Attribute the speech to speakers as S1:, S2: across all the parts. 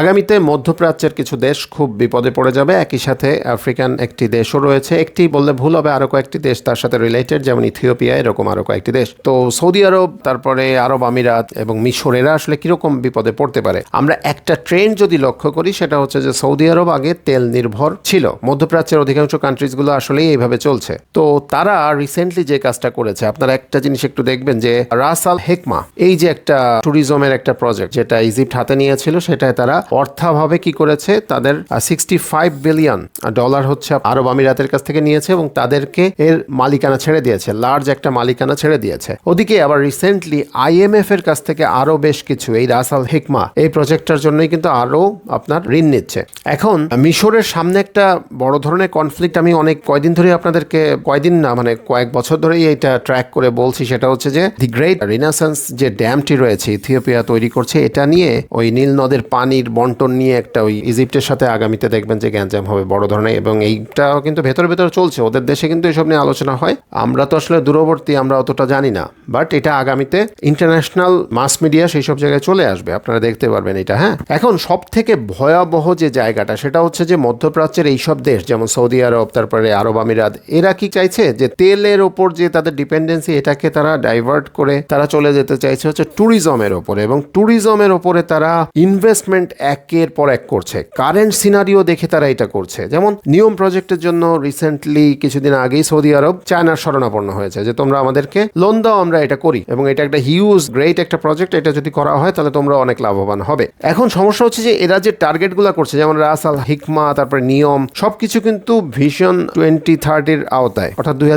S1: আগামীতে মধ্যপ্রাচ্যের কিছু দেশ খুব বিপদে পড়ে যাবে। একই সাথে আফ্রিকান একটি দেশও রয়েছে। একটি বললে ভুল হবে আরও কয়েকটি দেশ তার সাথে রিলেটেড যেমন ইথিওপিয়া, এরকম আরও কয়েকটি দেশ। তো সৌদি আরব, তারপরে আরব আমিরাত এবং মিশর, এরা আসলে কীরকম বিপদে পড়তে পারে? আমরা একটা ট্রেন্ড যদি লক্ষ্য করি, সেটা হচ্ছে যে সৌদি আরব আগে তেল নির্ভর ছিল। মধ্যপ্রাচ্যের অধিকাংশ কান্ট্রিজগুলো আসলেই এইভাবে চলছে। তো তারা রিসেন্টলি যে কাজটা করেছে, আপনারা একটা জিনিস একটু দেখবেন যে রাসাল হেকমা, এই যে একটা ট্যুরিজমের একটা প্রজেক্ট যেটা ইজিপ্ট হাতে নিয়েছিল, সেটায় তারা অর্থাভাবে কি করেছে? তাদের সিক্সটি ফাইভ বিলিয়ন ডলার হচ্ছে আরব আমিরাতের কাছ থেকে নিয়েছে এবং তাদেরকে এর মালিকানা ছেড়ে দিয়েছে। লার্জ একটা মালিকানা ছেড়ে দিয়েছে। ওদিকে আবার রিসেন্টলি আইএমএফ এর কাছ থেকে আরও বেশ কিছু, এই রাসাল হিকমা, এই প্রজেক্টটার জন্যই কিন্তু আরও আপনার ঋণ নিচ্ছে। এখন, মিশরের সামনে একটা বড় ধরনের কনফ্লিক্ট আমি অনেক, কয়দিন ধরে আপনাদেরকে, কয়দিন না মানে কয়েক বছর ধরেই এটা ট্র্যাক করে বলছি, সেটা হচ্ছে যে দি গ্রেট রিনাসেন্স যে ড্যামটি রয়েছে ইথিওপিয়া তৈরি করছে, এটা নিয়ে ওই নীল নদের পানির বন্টন নিয়ে একটা ওই ইজিপ্টের সাথে আগামীতে দেখবেন যে গ্যাঞ্জাম হবে, বড় ধরনের। এবং এইটাও কিন্তু ভেতরে ভেতরে চলছে, ওদের দেশে কিন্তু এসব নিয়ে আলোচনা হয়। আমরা তো আসলে দূরবর্তী, আমরা অতটা জানি না। বাট এটা আগামীতে ইন্টারন্যাশনাল মাস মিডিয়া সেই সব জায়গায় চলে আসবে, আপনারা দেখতে পারবেন এটা হ্যাঁ? এখন সব থেকে ভয়াবহ যে জায়গাটা, সেটা হচ্ছে যে মধ্যপ্রাচ্যের এইসব দেশ, যেমন সৌদি আরব, তারপরে আরব আমিরাত, এরা কি চাইছে? যে তেলের ওপর যে তাদের ডিপেন্ডেন্সি এটাকে তারা ডাইভার্ট করে তারা চলে যেতে চাইছে হচ্ছে ট্যুরিজমের ওপরে। এবং ট্যুরিজমের ওপরে তারা ইনভেস্টমেন্ট একের পর এক করছে। কারেন্ট সিনারিও দেখে তারা এটা করছে। যেমন নিয়ম প্রজেক্টের জন্য রিসেন্টলি কিছুদিন আগেই সৌদি আরব চায়নার শরণাপন্ন হয়েছে যে, তোমরা আমাদেরকে লোন দাও, আমরা এটা করি। এবং এটা একটা হিউজ গ্রেট একটা প্রজেক্ট এটা যদি করা হয়, তাহলে তোমরা অনেক লাভবান হবে। এখন সমস্যা হচ্ছে যে, এরা যে টার্গেটগুলো করছে, যেমন রাসাল, হিকমা, তারপরে নিয়ম, সবকিছু কিন্তু ভিশন টোয়েন্টি থার্টির আওতায়। অর্থাৎ দুই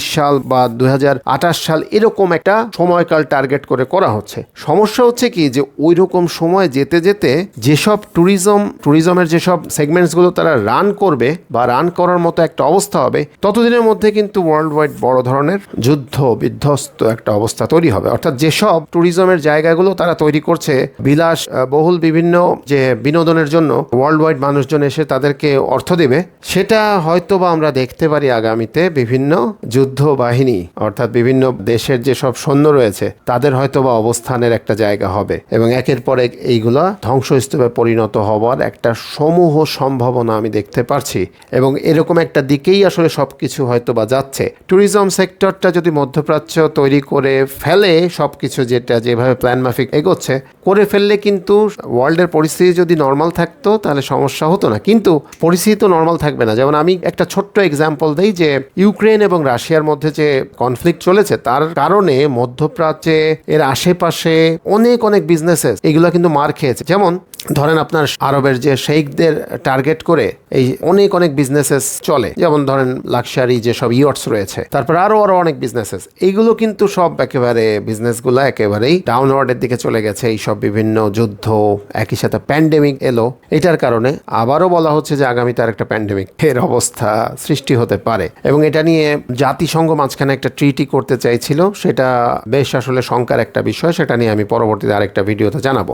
S1: সাল বা দুই হাজার আঠাশ সাল এরকম একটা সময়কাল টার্গেট করে করা হচ্ছে। সমস্যা হচ্ছে কি যে ওই রকম সময় যেতে যেতে যেসব ট্যুরিজম ট্যুরিজমের যেসব সেগমেন্টসগুলো তারা রান করবে বা রান করার মতো একটা অবস্থা হবে, ততদিনের মধ্যে কিন্তু ওয়ার্ল্ড ওয়াইড বড় ধরনের যুদ্ধ বিধ্বস্ত একটা অবস্থা তৈরি হবে। অর্থাৎ যেসব ট্যুরিজমের জায়গাগুলো তারা তৈরি করছে, বিলাস বহুল বিভিন্ন যে বিনোদনের জন্য ওয়ার্ল্ড ওয়াইড মানুষজন এসে তাদেরকে অর্থ দেবে, সেটা হয়তো বা আমরা দেখতে পারি আগামীতে বিভিন্ন যুদ্ধ বাহিনী অর্থাৎ বিভিন্ন দেশের যে সব সৈন্য রয়েছে, তাদের হয়তো বা অবস্থানের একটা জায়গা হবে এবং একের পর এক এইগুলা ধ্বংসস্তূপে পরিণত হওয়ার একটা সমূহ সম্ভাবনা আমি দেখতে পারছি। এবং এরকম একটা দিকেই আসলে সবকিছু হয়তো বা যাচ্ছে। ট্যুরিজম সেক্টরটা যদি মধ্যপ্রাচ্য তৈরি করে ফেলে, সবকিছু যেটা যেভাবে প্ল্যান মাফিক এগোচ্ছে, করে ফেললে কিন্তু ওয়ার্ল্ডের পরিস্থিতি যদি নর্মাল থাকতো, তাহলে সমস্যা হতো না। কিন্তু পরিস্থিতি তো নর্মাল থাকবে না। যেমন আমি একটা ছোট্ট এক্সাম্পল দিই যে ইউক্রেন এবং রাশিয়ার মধ্যে যে কনফ্লিক্ট চলেছে, তার কারণে মধ্যপ্রাচ্যে এর আশেপাশে অনেক অনেক বিজনেসেস এগুলো কিন্তু মার খেয়েছে। যেমন ধরেন আপনার আরবের যে শেখদের টার্গেট করে এই অনেক অনেক বিজনেসেস চলে। যেমন ধরেন লাক্সারি যে সব ইয়টস রয়েছে, তারপর আরও আরও অনেক বিজনেসেস এইগুলো কিন্তু সব একেবারে বিজনেসগুলো একেবারেই ডাউনওয়ার্ডের দিকে চলে গেছে। এই সব বিভিন্ন যুদ্ধ, একই সাথে প্যান্ডেমিক এলো। এটার কারণে আবারও বলা হচ্ছে যে আগামীতে আর একটা প্যান্ডেমিক এর অবস্থা সৃষ্টি হতে পারে। এবং এটা নিয়ে জাতিসংঘ মাঝখানে একটা ট্রিটি করতে চাইছিল। সেটা বেশ আসলে শঙ্কার একটা বিষয়। সেটা নিয়ে আমি পরবর্তীতে আরেকটা ভিডিওতে জানাব।